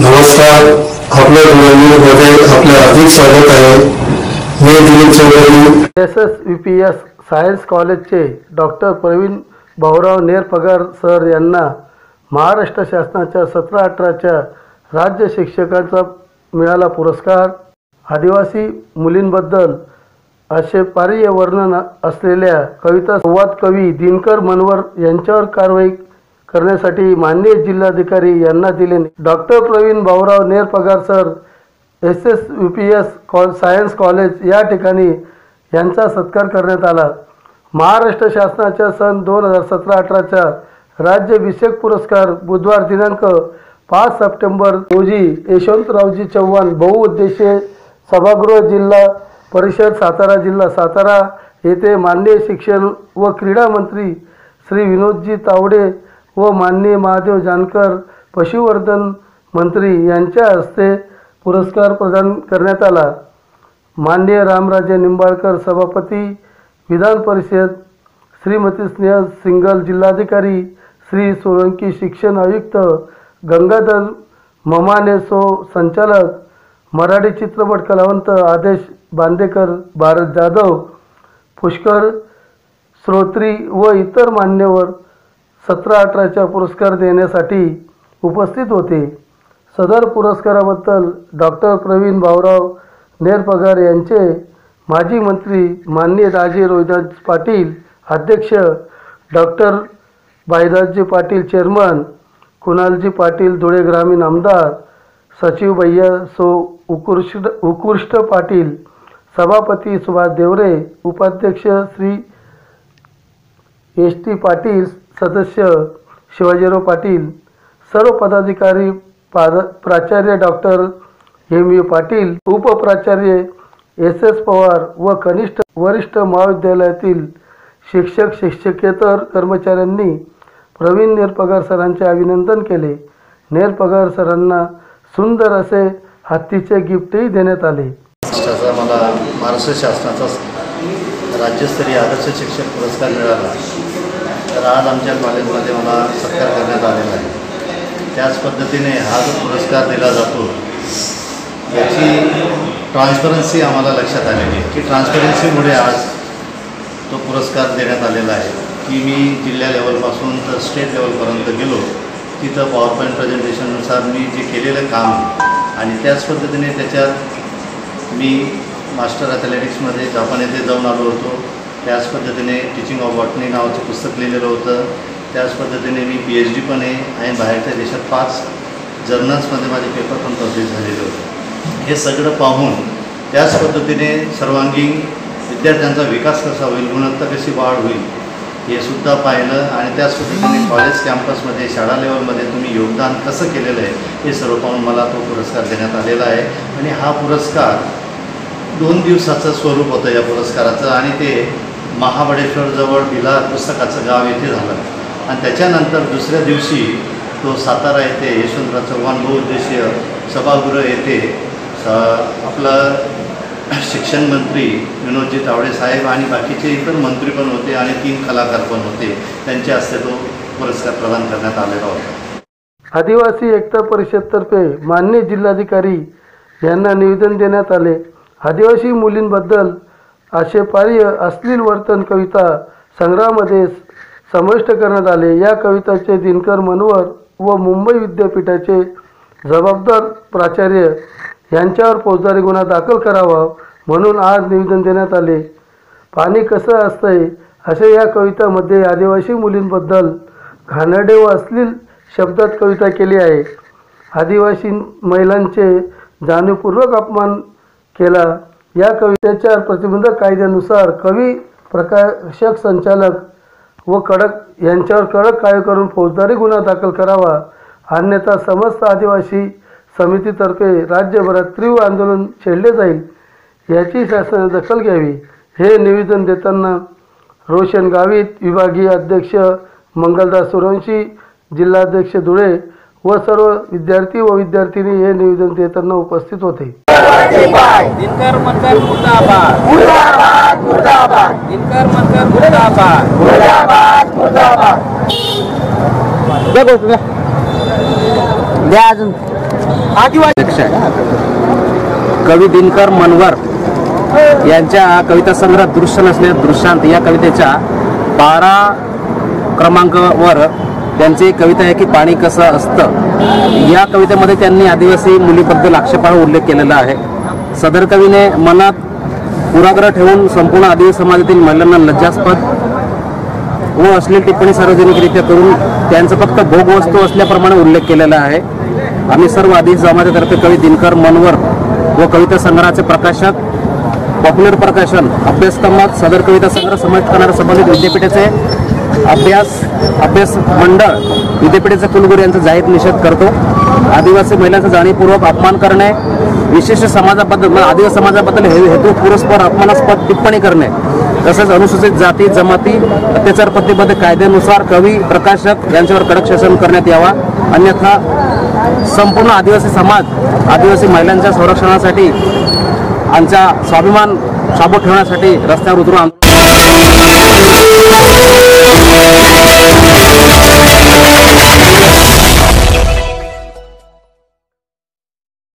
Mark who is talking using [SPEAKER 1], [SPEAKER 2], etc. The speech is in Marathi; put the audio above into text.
[SPEAKER 1] नमस्कार. आपल्या मध्ये आपले हार्दिक स्वागत आहे. मी Dilip Chaudhari.
[SPEAKER 2] S. S. U. P. S. Science कॉलेजचे डॉक्टर प्रवीण भाऊराव नेरपगार सर यांना महाराष्ट्र शासनाच्या सतरा अठराच्या राज्य शिक्षकांचा मिळाला पुरस्कार. आदिवासी मुलींबद्दल असे पारिय वर्णन असलेल्या कविता संवाद कवी दिनकर मनवर यांच्यावर कारवाई करण्यासाठी माननीय जिल्हाधिकारी यांना दिले. Doctor Pravin Bhaurao Nerpagar sir S S U P S call science college या ठिकाणी यांचा सत्कार करण्यात आला. महाराष्ट्र शासनाच्या सन दोन हजार सतरा अठराच्या राज्य विषयक पुरस्कार बुधवार दिनांक पाच सप्टेंबर रोजी यशवंतरावजी चव्हाण बहुउद्देशीय सभागृह जिल्हा परिषद सातारा जिल्हा सातारा येथे माननीय शिक्षण व क्रीडा मंत्री श्री विनोदजी तावडे व माननीय महादेव जानकर पशुवर्धन मंत्री यांच्या हस्ते पुरस्कार प्रदान करण्यात आला. माननीय रामराजे निंबाळकर सभापती विधान परिषद श्रीमती स्नेह सिंगल जिल्हाधिकारी श्री सोळंकी शिक्षण आयुक्त गंगाधर ममाने सो संचालक मराठी चित्रपट कलावंत आदेश बांदेकर भारत जाधव पुष्कर श्रोत्री व इतर मान्यवर सतरा अठराच्या पुरस्कार देण्यासाठी उपस्थित होते. सदर पुरस्काराबद्दल डॉक्टर प्रवीण भाऊराव नेरपगार यांचे माजी मंत्री माननीय राजे रोहिदास पाटील अध्यक्ष डॉक्टर भाईदासजी पाटील चेअरमन कुणालजी पाटील धुळे ग्रामीण आमदार सचिव भैया सो उकृष्ट उकृष्ट पाटील सभापती सुभाष देवरे उपाध्यक्ष श्री एस टी पाटील सदस्य शिवाजीराव पाटील सर्व पदाधिकारी पाद प्राचार्य डॉक्टर एम यू पाटील उपप्राचार्य एस एस पवार व कनिष्ठ वरिष्ठ महाविद्यालयातील शिक्षक शिक्षकेतर कर्मचाऱ्यांनी प्रवीण नेरपगार सरांचे अभिनंदन केले. नेरपगार सरांना सुंदर असे हत्तीचे गिफ्टही देण्यात आले.
[SPEAKER 3] मला महाराष्ट्र शासनाचा राज्यस्तरीय आदर्श शिक्षक पुरस्कार मिळाला. तर आज आमच्या कॉलेजमध्ये मला सत्कार करण्यात आलेला आहे. त्याच पद्धतीने हा जो पुरस्कार दिला जातो याची ट्रान्सपरन्सी आम्हाला लक्षात आलेली आहे. की ट्रान्सपरन्सीमुळे आज तो पुरस्कार देण्यात आलेला आहे. की मी जिल्हा लेवलपासून तर स्टेट लेवलपर्यंत गेलो तिथं पॉवर पॉईंट प्रेझेंटेशननुसार मी जे केलेलं काम आणि त्याच पद्धतीने त्याच्यात मी मास्टर ॲथलेटिक्समध्ये जापान येथे जाऊन आलो होतो. त्याच पद्धतीने टीचिंग ऑफ बॉटनी नावाचं पुस्तक लिहिलेलं होतं. त्याच पद्धतीने मी पी एच डी पण आहे आणि बाहेरच्या देशात पाच जर्नल्समध्ये माझे पेपर पण पब्लिश झालेले होते. हे सगळं पाहून त्याच पद्धतीने सर्वांगीण विद्यार्थ्यांचा विकास कसा होईल गुणवत्ता कशी वाढ होईल हे सुद्धा पाहिलं आणि त्याच पद्धतीने कॉलेज कॅम्पसमध्ये शाळा लेवलमध्ये तुम्ही योगदान कसं केलेलं आहे हे सर्व पाहून मला तो पुरस्कार देण्यात आलेला आहे. आणि हा पुरस्कार दोन दिवसाचं स्वरूप होतं या पुरस्काराचं आणि ते महाबळेश्वरजवळ बिला पुस्तकाचं गाव येथे झालं. आणि त्याच्यानंतर दुसऱ्या दिवशी तो सातारा येथे यशवंतराव चव्हाण बहुउद्देशीय सभागृह येथे स आपलं शिक्षण मंत्री विनोदजी तावडे साहेब आणि बाकीचे इतर मंत्री पण होते आणि तीन कलाकार पण होते. त्यांच्या हस्ते तो पुरस्कार प्रदान करण्यात आलेला होता.
[SPEAKER 2] आदिवासी एकता परिषदतर्फे मान्य जिल्हाधिकारी यांना निवेदन देण्यात आले. आदिवासी मुलींबद्दल आक्षेपार्ह अश्लील वर्तन कविता संग्रहामध्ये समाविष्ट करण्यात आले. या कविताचे दिनकर मनवर व मुंबई विद्यापीठाचे जबाबदार प्राचार्य यांच्यावर फौजदारी गुन्हा दाखल करावा म्हणून आज निवेदन देण्यात आले. पाणी कसं असतंय असे या कवितामध्ये आदिवासी मुलींबद्दल घाणडे व अश्लील शब्दात कविता केली आहे. आदिवासी महिलांचे जाणीवपूर्वक अपमान केला या कवितेच्या प्रतिबंधक कायद्यानुसार कवी प्रकाशक संचालक व कडक यांच्यावर कडक काय करून फौजदारी गुन्हा दाखल करावा अन्यथा समस्त आदिवासी समितीतर्फे राज्यभरात तीव्र आंदोलन छेडले जाईल याची शासनाने दखल घ्यावी. हे निवेदन देताना रोशन गावित विभागीय अध्यक्ष मंगलदास सुरवंशी जिल्हाध्यक्ष धुळे व सर्व विद्यार्थी व विद्यार्थिनी हे निवेदन देताना उपस्थित होते.
[SPEAKER 4] दिनकर मतदार मुर्दाबाद. मुर्दाबाद मुर्दाबाद. दिनकर मतदार मुर्दाबाद. मुर्दाबाद मुर्दाबाद. द्या गोष्ट द्या. द्या अजून. आदिवासी कवी दिनकर मनवर यांच्या कविता संग्रह दृश्य नसले दृश्यांत या कवितेच्या बारा क्रमांकावर त्यांची एक कविता आहे की पाणी कसं असतं? या कवितेमध्ये त्यांनी आदिवासी मुलीबद्दल आक्षेपार्ह उल्लेख केलेला आहे. सदर कवीने मनात पुराग्रह ठेवून संपूर्ण आदिवासी समाजातील महिलांना लज्जास्पद व असलेली टिप्पणी सार्वजनिकरित्या करून त्यांचं फक्त भोगवस्तू असल्याप्रमाणे उल्लेख केलेला आहे. आम्ही सर्व आदिवासी समाजातर्फे कवी दिनकर मनवर व कविता संग्रहाचे प्रकाशक पॉप्युलर प्रकाशन अभ्यासक्रमात सदर कविता संग्रह समाविष्ट करणाऱ्या संबंधित विद्यापीठाचे अभ्यास अभ्यास मंडळ विद्यापीठाचे कुलगुरू यांचा जाहीर निषेध करतो. आदिवासी महिलांचा जाणीवपूर्वक अपमान करणे विशेष समाजाबद्दल आदिवासी समाजाबद्दल हे हेतू पुरस्पर अपमानास्पद टिप्पणी करणे. तसेच अनुसूचित जाती जमाती अत्याचार प्रतिबद्ध कायद्यानुसार कवी प्रकाशक यांच्यावर कडक शासन करण्यात यावा. अन्यथा संपूर्ण आदिवासी समाज आदिवासी महिलांच्या संरक्षणासाठी आमचा स्वाभिमान शाबूत ठेवण्यासाठी रस्त्यावर उतरून आंदोलन